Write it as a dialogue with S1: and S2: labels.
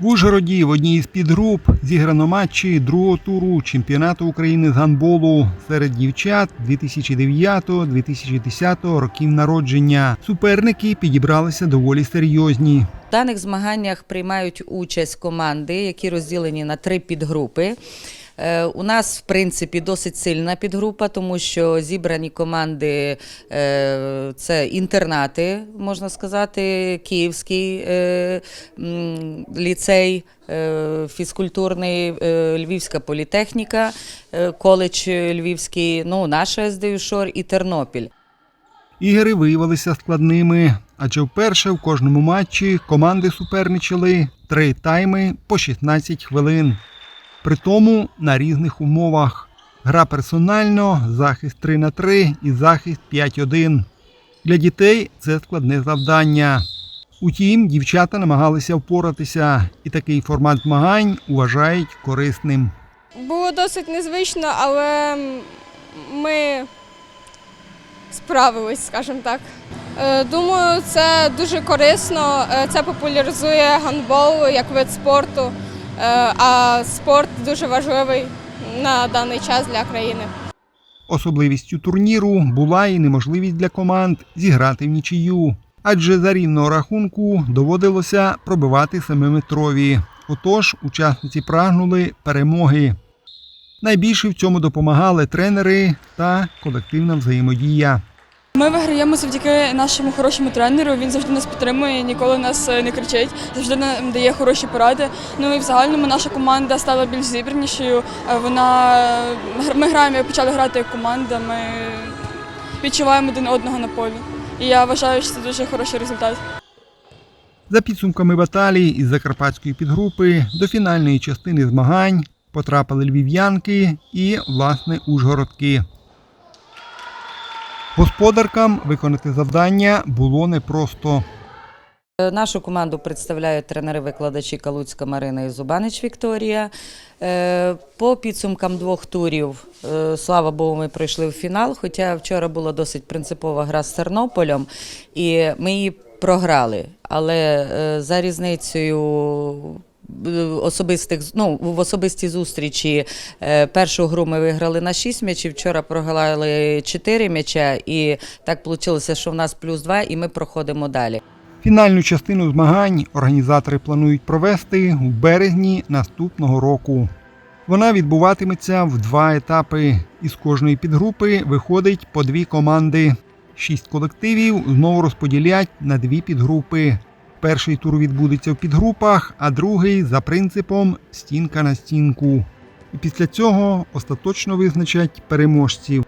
S1: В Ужгороді в одній із підгруп зіграно матчі другого туру чемпіонату України з гандболу серед дівчат 2009-2010 років народження. Суперники підібралися доволі серйозні.
S2: В даних змаганнях приймають участь команди, які розділені на три підгрупи. Е, У нас, в принципі, досить сильна підгрупа, тому що зібрані команди е, це інтернати, можна сказати, Київський е, ліцей, фізкультурний, Львівська політехніка, коледж Львівський, ну, наша СДЮ Шор і Тернопіль.
S1: Ігри виявилися складними, адже вперше в кожному матчі команди суперничали три тайми по 16 хвилин. При тому на різних умовах. Гра персонально, захист 3 на 3 і захист 5-1. Для дітей це складне завдання. Утім, дівчата намагалися впоратися, і такий формат змагань вважають корисним.
S3: Було досить незвично, але ми справились, скажімо так. Е, Думаю, це дуже корисно. Е, Це популяризує гандбол як вид спорту, а спорт дуже важливий на даний час для країни.
S1: Особливістю турніру була і неможливість для команд зіграти в нічию, адже за рівного рахунку доводилося пробивати семиметрові. Отож, учасниці прагнули перемоги. Найбільше в цьому допомагали тренери та колективна взаємодія.
S4: Ми виграємо завдяки нашому хорошому тренеру. Він завжди нас підтримує, ніколи нас е, не кричить, завжди нам дає хороші поради. Ну і в загальному наша команда стала більш зібранішою. Е, Вона ми граємо, почали грати як команда. Ми відчуваємо один одного на полі. І я вважаю, що це дуже хороший результат.
S1: За підсумками баталій із закарпатської підгрупи до фінальної частини змагань потрапили львів'янки і, власне, ужгородки. Господаркам виконати завдання було непросто.
S2: Е, Нашу команду представляють тренери-викладачі Калуцька Марина і Зубанич Вікторія. Е, По підсумкам двох турів, е, слава Богу, ми пройшли в фінал. Хоча вчора була досить принципова гра з Тернополем, і ми її програли. Але за різницею особистих ну, в особистій зустрічі е, першу гру ми виграли на 6 м'ячів, вчора програли 4 м'яча, і так вийшло, що в нас плюс 2, і ми проходимо далі.
S1: Фінальну частину змагань організатори планують провести в березні наступного року. Вона відбуватиметься в два етапи. Із кожної підгрупи виходить по дві команди. Шість колективів знову розподілять на дві підгрупи. Перший тур відбудеться в підгрупах, а другий за принципом стінка на стінку. І після цього остаточно визначать переможців.